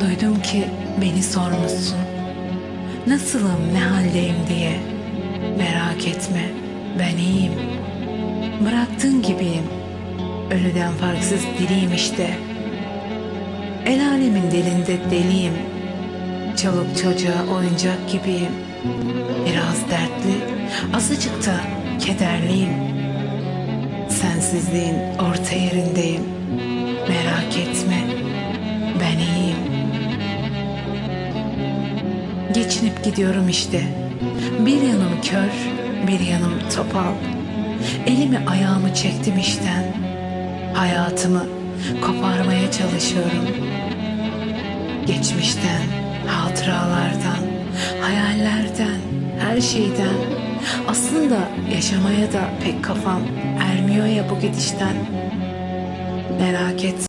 Duydum ki beni sormuşsun. Nasılım, ne haldeyim diye. Merak etme, ben iyiyim. Bıraktığın gibiyim. Ölüden farksız diriyim işte. El alemin dilinde deliyim. Çoluk çocuğa oyuncak gibiyim. Biraz dertli, azıcık da kederliyim. Sensizliğin orta yerindeyim. Merak etme, Geçinip gidiyorum işte. Bir yanım kör, bir yanım topal. Elimi ayağımı çektim işten. Hayatımı koparmaya çalışıyorum. Geçmişten, hatıralardan, hayallerden, her şeyden. Aslında yaşamaya da pek kafam ermiyor ya bu gidişten. Merak et.